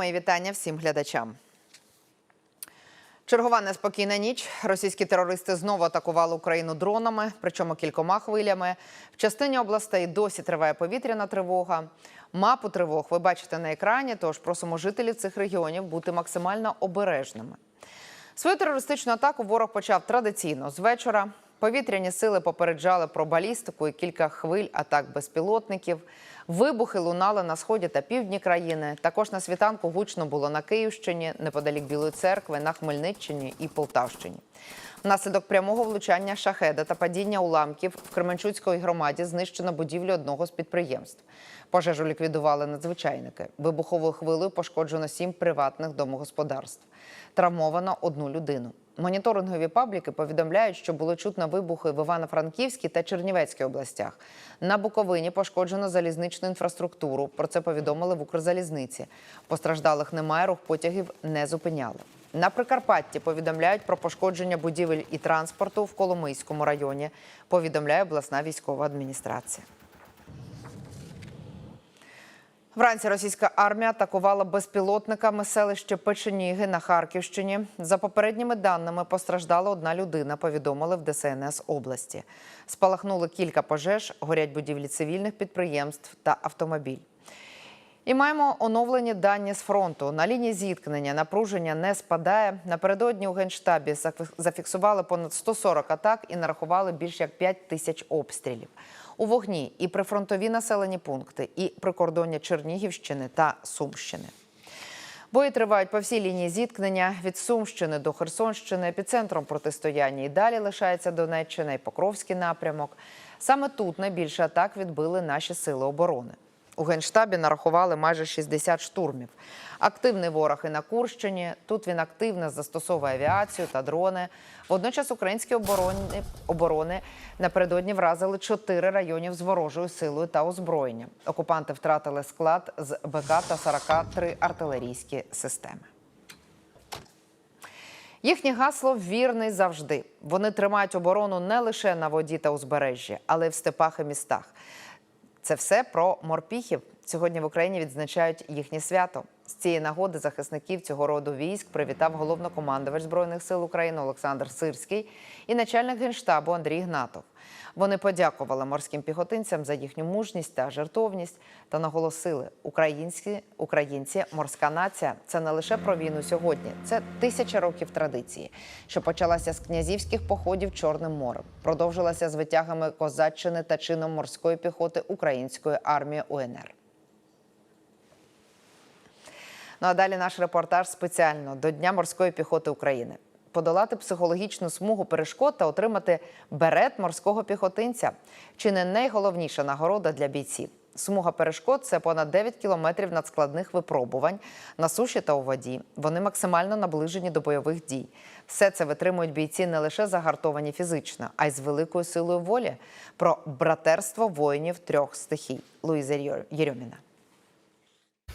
Мої вітання всім глядачам. Чергова неспокійна ніч. Російські терористи знову атакували Україну дронами, причому кількома хвилями. В частині областей досі триває повітряна тривога. Мапу тривог ви бачите на екрані, тож просимо жителів цих регіонів бути максимально обережними. Свою терористичну атаку ворог почав традиційно з вечора. Повітряні сили попереджали про балістику і кілька хвиль атак безпілотників. Вибухи лунали на сході та півдні країни. Також на світанку гучно було на Київщині, неподалік Білої церкви, на Хмельниччині і Полтавщині. Внаслідок прямого влучання шахеда та падіння уламків в Кременчуцькій громаді знищено будівлю одного з підприємств. Пожежу ліквідували надзвичайники. Вибуховою хвилею пошкоджено сім приватних домогосподарств. Травмовано одну людину. Моніторингові пабліки повідомляють, що було чутно вибухи в Івано-Франківській та Чернівецькій областях. На Буковині пошкоджено залізничну інфраструктуру. Про це повідомили в Укрзалізниці. Постраждалих немає, рух потягів не зупиняли. На Прикарпатті повідомляють про пошкодження будівель і транспорту в Коломийському районі. Повідомляє обласна військова адміністрація. Вранці російська армія атакувала безпілотниками селище Печеніги на Харківщині. За попередніми даними постраждала одна людина. Повідомили в ДСНС області. Спалахнули кілька пожеж, горять будівлі цивільних підприємств та автомобіль. І маємо оновлені дані з фронту. На лінії зіткнення напруження не спадає. Напередодні у генштабі зафіксували понад 140 атак і нарахували більш як 5 тисяч обстрілів. У вогні і прифронтові населені пункти, і прикордоння Чернігівщини та Сумщини. Бої тривають по всій лінії зіткнення від Сумщини до Херсонщини. Епіцентром протистояння і далі лишається Донеччина і Покровський напрямок. Саме тут найбільше атак відбили наші сили оборони. У генштабі нарахували майже 60 штурмів. Активний ворог і на Курщині. Тут він активно застосовує авіацію та дрони. Водночас українські оборони, оборони напередодні вразили чотири районів з ворожою силою та озброєнням. Окупанти втратили склад з БК та 43 артилерійські системи. Їхнє гасло вірний завжди. Вони тримають оборону не лише на воді та узбережжі, але й в степах і містах. Це все про морпіхів. Сьогодні в Україні відзначають їхнє свято. З цієї нагоди захисників цього роду військ привітав головнокомандувач збройних сил України Олександр Сирський і начальник генштабу Андрій Гнатов. Вони подякували морським піхотинцям за їхню мужність та жертовність та наголосили: українські українці, морська нація це не лише про війну сьогодні, це тисяча років традиції, що почалася з князівських походів Чорним морем, продовжилася з витягами козаччини та чином морської піхоти української армії УНР. Ну а далі наш репортаж спеціально до Дня морської піхоти України. Подолати психологічну смугу перешкод та отримати берет морського піхотинця чи не найголовніша нагорода для бійців. Смуга перешкод це понад 9 кілометрів надскладних випробувань на суші та у воді. Вони максимально наближені до бойових дій. Все це витримують бійці не лише загартовані фізично, а й з великою силою волі. Про братерство воїнів трьох стихій. Луїза Єрьоміна.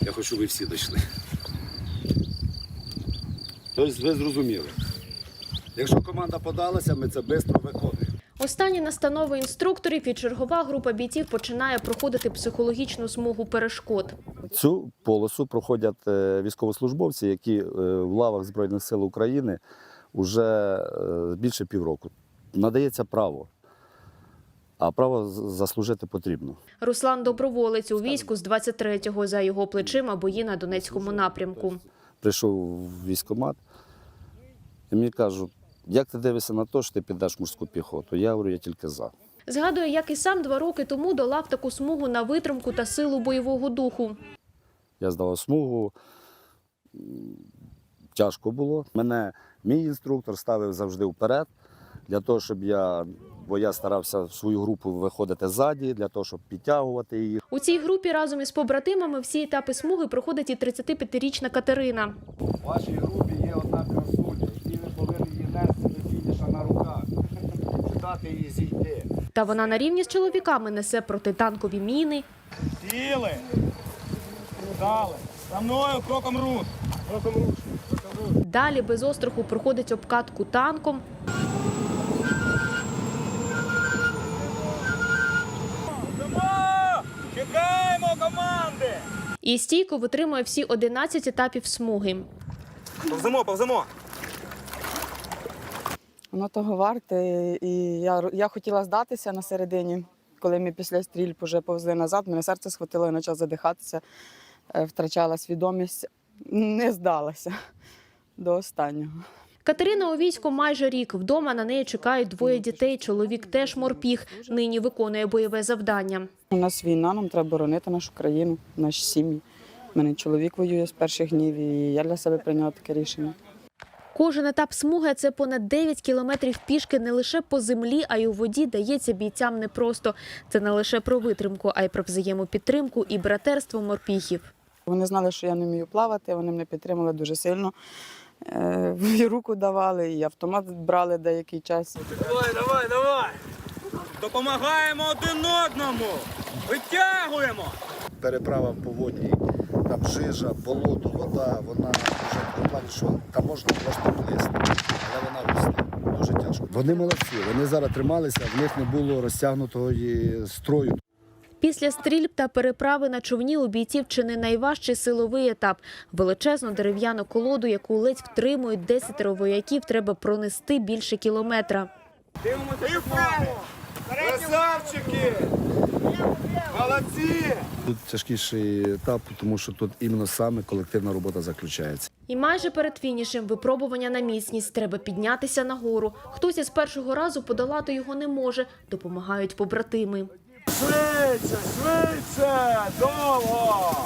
Я хочу, ви всі дійшли. Тобто ви зрозуміли. Якщо команда подалася, ми це швидко виконуємо. Останні настанови інструкторів і чергова група бійців починає проходити психологічну смугу перешкод. Цю полосу проходять е, військовослужбовці, які е, в лавах Збройних сил України вже е, більше півроку. Надається право, а право заслужити потрібно. Руслан доброволець у війську з 23-го за його плечима бої на Донецькому напрямку. Прийшов в військкомат і мені кажуть, як ти дивишся на те, що ти підеш в морську піхоту? Я говорю, я тільки за. Згадує, як і сам два роки тому долав таку смугу на витримку та силу бойового духу. Я здавав смугу. Тяжко було. Мене мій інструктор ставив завжди вперед, для того, щоб я, бо я старався в свою групу виходити ззаді, для того, щоб підтягувати її. У цій групі разом із побратимами всі етапи смуги проходить і 35-річна Катерина. В вашій групі є одна красуня, і ви повинні її нести до фініша на руках, чи дати їй зійти. Та вона на рівні з чоловіками несе протитанкові міни, Сіли! Дали! За мною кроком руш! Кроком руш! Далі без остраху проходить обкатку танком. І стійко витримує всі 11 етапів смуги. Повземо, повземо. Воно того варте. І я, я хотіла здатися на середині, коли ми після стрільб вже повзли назад. Мене серце схватило, я почала задихатися, е, втрачала свідомість. Не здалася до останнього. Катерина у війську майже рік. Вдома на неї чекають двоє дітей. Чоловік теж морпіг. Нині виконує бойове завдання. У нас війна, нам треба боронити нашу країну, наші сім'ї. У мене чоловік воює з перших днів, і я для себе прийняла таке рішення. Кожен етап смуги це понад 9 кілометрів пішки не лише по землі, а й у воді дається бійцям непросто. Це не лише про витримку, а й про взаємопідтримку і братерство морпіхів. Вони знали, що я не вмію плавати, вони мене підтримали дуже сильно. Е, І руку давали, і автомат брали деякий час. Давай, давай, давай. Допомагаємо один одному. Витягуємо. Переправа по воді, там жижа, болото, вода, вона вже в плані, що там можна просто плисти, але вона густа, дуже тяжко. Вони молодці, вони зараз трималися, в них не було розтягнутого строю. Після стрільб та переправи на човні у бійців чи не найважчий силовий етап. Величезну дерев'яну колоду, яку ледь втримують десятеро вояків, треба пронести більше кілометра. Дивимося. Красавчики. Молодці. Тут тяжкіший етап, тому що тут іменно саме колективна робота заключається. І майже перед фінішем випробування на міцність треба піднятися нагору. Хтось із першого разу подолати його не може. Допомагають побратими. Швидше, швидше, довго.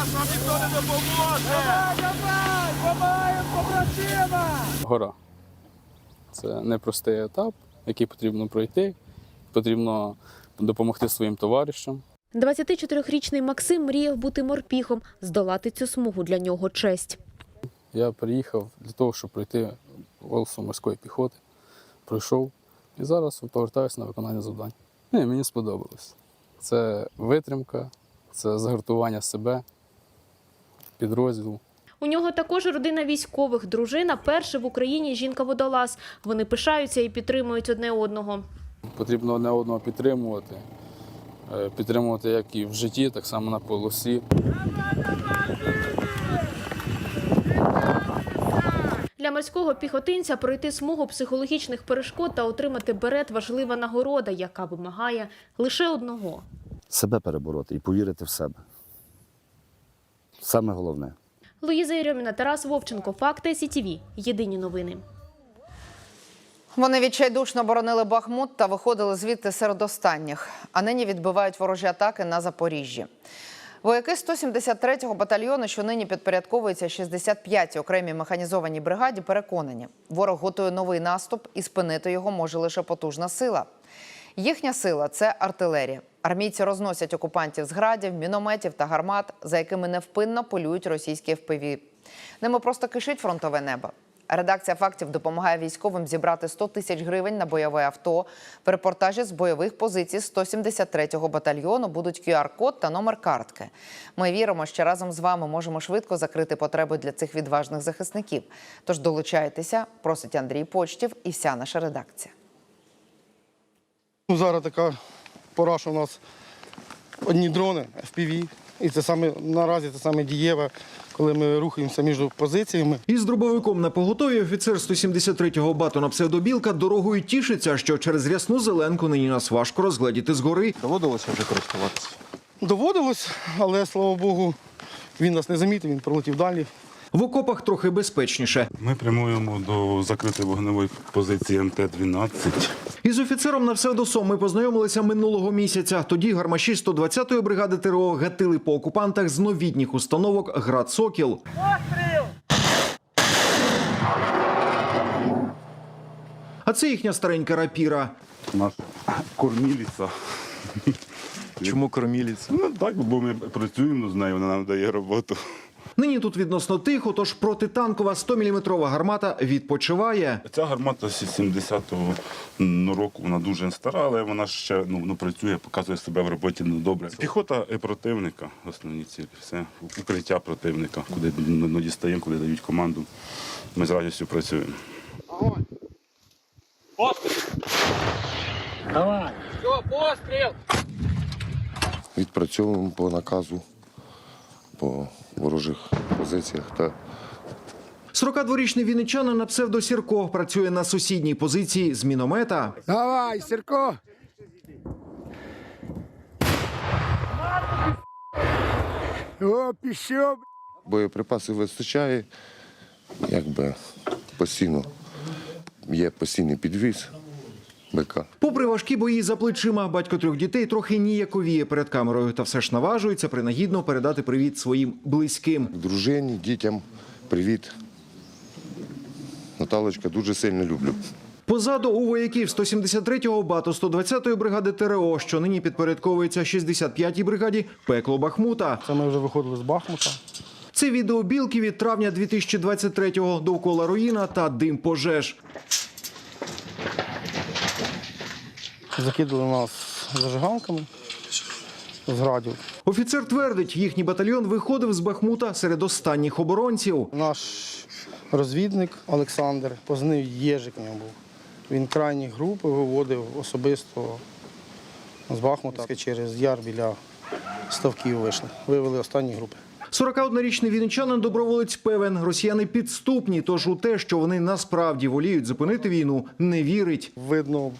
Вас нам ніхто не допоможе. Давай, давай, побратима. гора. Це непростий етап, який потрібно пройти. Потрібно допомогти своїм товаришам. 24-річний Максим мріяв бути морпіхом. Здолати цю смугу для нього честь. Я приїхав для того, щоб пройти волосу морської піхоти. Пройшов і зараз повертаюся на виконання завдань. Ні, мені сподобалось. Це витримка, це загартування себе, підрозділу. У нього також родина військових. Дружина перша в Україні жінка-водолаз. Вони пишаються і підтримують одне одного. Потрібно одне одного підтримувати. Е, Підтримувати як і в житті, так само на полосі. Для морського піхотинця пройти смугу психологічних перешкод та отримати берет важлива нагорода, яка вимагає лише одного. Себе перебороти і повірити в себе. Саме головне. Луїза Єрьоміна, Тарас Вовченко, Факти СІТІВІ. Єдині новини. Вони відчайдушно боронили Бахмут та виходили звідти серед останніх, а нині відбивають ворожі атаки на Запоріжжі. Вояки 173-го батальйону, що нині підпорядковується 65-й окремій механізованій бригаді, переконані, ворог готує новий наступ і спинити його може лише потужна сила. Їхня сила це артилерія. Армійці розносять окупантів з градів, мінометів та гармат, за якими невпинно полюють російські ФПВ. Ними просто кишить фронтове небо. Редакція фактів допомагає військовим зібрати 100 тисяч гривень на бойове авто. В репортажі з бойових позицій 173-го батальйону будуть QR-код та номер картки. Ми віримо, що разом з вами можемо швидко закрити потреби для цих відважних захисників. Тож долучайтеся, просить Андрій Почтів і вся наша редакція. Ну, зараз така пора, що у нас одні дрони FPV. І це саме наразі це саме дієве, коли ми рухаємося між позиціями. Із дробовиком на поготові офіцер 173-го бату на псевдобілка дорогою тішиться, що через рясну зеленку нині нас важко розгледіти згори. Доводилося вже користуватися. Доводилось, але слава Богу, він нас не замітив, він пролетів далі. В окопах трохи безпечніше. Ми прямуємо до закритої вогневої позиції МТ-12. Із офіцером на псевдосом ми познайомилися минулого місяця. Тоді гармаші 120-ї бригади ТРО гатили по окупантах з новітніх установок Град Сокіл. А це їхня старенька рапіра. Наш корміліця. Чому корміліць? Ну так, бо ми працюємо з нею, вона нам дає роботу. Нині тут відносно тихо, тож протитанкова 100-мм гармата відпочиває. Ця гармата з 70-го року, вона дуже стара, але вона ще ну, ну, працює, показує себе в роботі ну, добре. Піхота і противника, основні цілі, все. Укриття противника, куди ну, ну, дістаємо, куди дають команду. Ми з радістю працюємо. Постріл! Давай! Всього, постріл! відпрацьовуємо по наказу, по ворожих позиціях та 42-річний вінничанин на псевдо Сірко працює на сусідній позиції з міномета. Давай, Сірко! О, пішов! боєприпасів вистачає, якби постійно є постійний підвіз БК. Попри важкі бої за плечима, батько трьох дітей трохи ніяковіє перед камерою та все ж наважується принагідно передати привіт своїм близьким. Дружині, дітям привіт. Наталочка, дуже сильно люблю. Позаду у вояків 173-го бату 120-ї бригади ТРО, що нині підпорядковується 65-й бригаді пекло Бахмута. Це ми вже виходили з Бахмута. Це відео білки від травня 2023-го довкола руїна та дим пожеж. Закидали нас зажиганками з градів. Офіцер твердить, їхній батальйон виходив з Бахмута серед останніх оборонців. Наш розвідник Олександр, позивний Єжик в нього був. Він крайні групи виводив особисто з Бахмута через яр біля ставків вийшли. Вивели останні групи. 41-річний вінничанин доброволець певен, росіяни підступні, тож у те, що вони насправді воліють зупинити війну, не вірить. Видно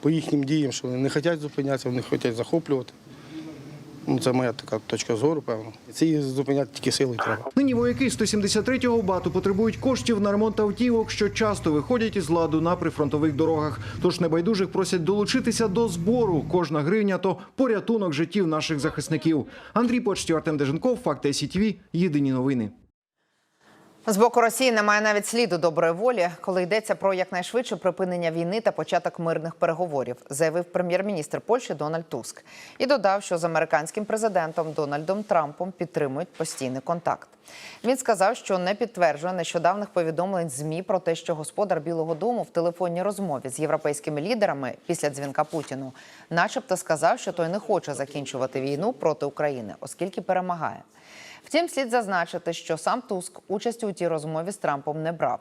по їхнім діям, що вони не хочуть зупинятися, вони хочуть захоплювати. Ну, це моя така точка зору, певно. Їх зупиняти тільки силою треба. Нині вояки 173-го бату потребують коштів на ремонт автівок, що часто виходять із ладу на прифронтових дорогах. Тож небайдужих просять долучитися до збору. Кожна гривня то порятунок життів наших захисників. Андрій Почтів, Артем Деженков, Факти СІТВ. Єдині новини. З боку Росії немає навіть сліду доброї волі, коли йдеться про якнайшвидше припинення війни та початок мирних переговорів, заявив прем'єр-міністр Польщі Дональд Туск і додав, що з американським президентом Дональдом Трампом підтримують постійний контакт. Він сказав, що не підтверджує нещодавних повідомлень змі про те, що господар Білого Дому в телефонній розмові з європейськими лідерами після дзвінка Путіну, начебто, сказав, що той не хоче закінчувати війну проти України, оскільки перемагає. Втім, слід зазначити, що сам Туск участі у тій розмові з Трампом не брав.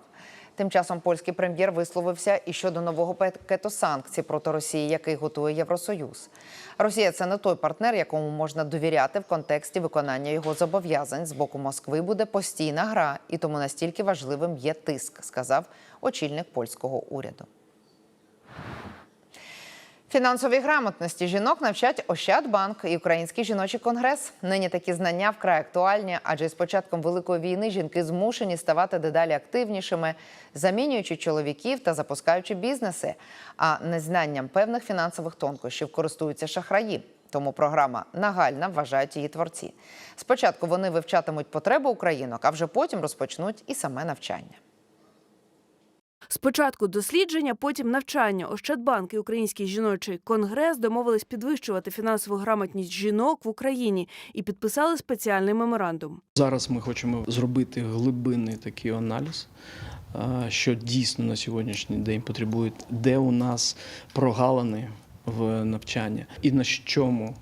Тим часом польський прем'єр висловився і щодо нового пакету санкцій проти Росії, який готує Євросоюз. Росія це не той партнер, якому можна довіряти в контексті виконання його зобов'язань. З боку Москви буде постійна гра, і тому настільки важливим є тиск, сказав очільник польського уряду. Фінансовій грамотності жінок навчать Ощадбанк і Український жіночий конгрес. Нині такі знання вкрай актуальні, адже з початком великої війни жінки змушені ставати дедалі активнішими, замінюючи чоловіків та запускаючи бізнеси. А незнанням певних фінансових тонкощів користуються шахраї. Тому програма нагальна вважають її творці. Спочатку вони вивчатимуть потреби українок, а вже потім розпочнуть і саме навчання. Спочатку дослідження, потім навчання. Ощадбанк і Український жіночий конгрес домовились підвищувати фінансову грамотність жінок в Україні і підписали спеціальний меморандум. Зараз ми хочемо зробити глибинний такий аналіз, що дійсно на сьогоднішній день потребує, де у нас прогалини в навчанні, і на чому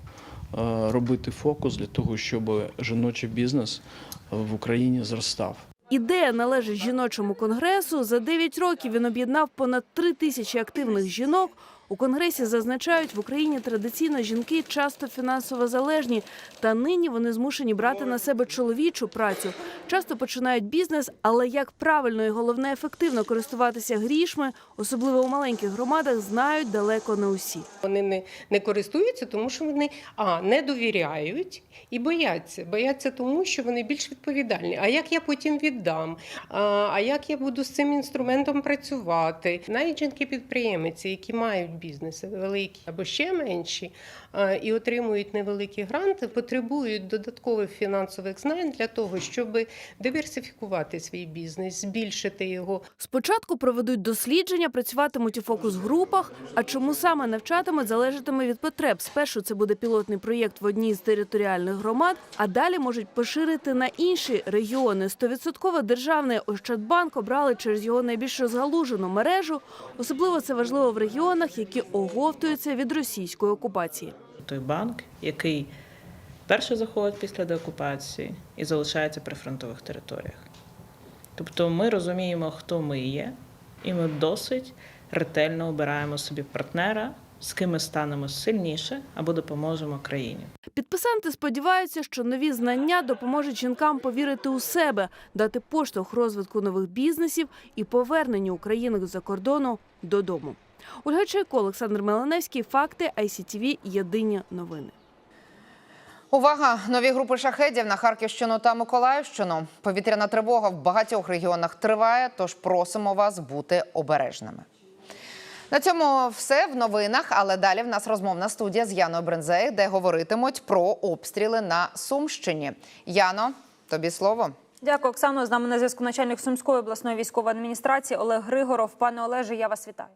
робити фокус для того, щоб жіночий бізнес в Україні зростав. Ідея належить жіночому конгресу. За 9 років він об'єднав понад 3 тисячі активних жінок. У конгресі зазначають, в Україні традиційно жінки часто фінансово залежні, та нині вони змушені брати на себе чоловічу працю. Часто починають бізнес, але як правильно і головне ефективно користуватися грішми, особливо у маленьких громадах, знають далеко не усі. Вони не, не користуються, тому що вони а не довіряють і бояться. Бояться тому, що вони більш відповідальні. А як я потім віддам? А, а як я буду з цим інструментом працювати? Навіть жінки-підприємиці, які мають бізнеси великі або ще менші, і отримують невеликі гранти, потребують додаткових фінансових знань для того, щоб диверсифікувати свій бізнес, збільшити його. Спочатку проведуть дослідження, працюватимуть у фокус-групах. А чому саме навчатимуть, залежатиме від потреб. Спершу це буде пілотний проєкт в одній з територіальних громад, а далі можуть поширити на інші регіони. Стовідсотково державний Ощадбанк обрали через його найбільш розгалужену мережу. Особливо це важливо в регіонах, які оговтуються від російської окупації. той банк, який перше заходить після деокупації і залишається при фронтових територіях. Тобто ми розуміємо, хто ми є, і ми досить ретельно обираємо собі партнера з ким ми станемо сильніше або допоможемо країні. Підписанти сподіваються, що нові знання допоможуть жінкам повірити у себе, дати поштовх розвитку нових бізнесів і поверненню українок з-за кордону додому. Ольга Чайко, Олександр Меланевський. Факти ICTV. Єдині новини. Увага! Нові групи шахедів на Харківщину та Миколаївщину. Повітряна тривога в багатьох регіонах триває, тож просимо вас бути обережними. На цьому все в новинах, але далі в нас розмовна студія з Яною Брензей, де говоритимуть про обстріли на Сумщині. Яно, тобі слово. Дякую, Оксано. З нами на зв'язку начальник Сумської обласної військової адміністрації Олег Григоров. Пане Олеже, я вас вітаю.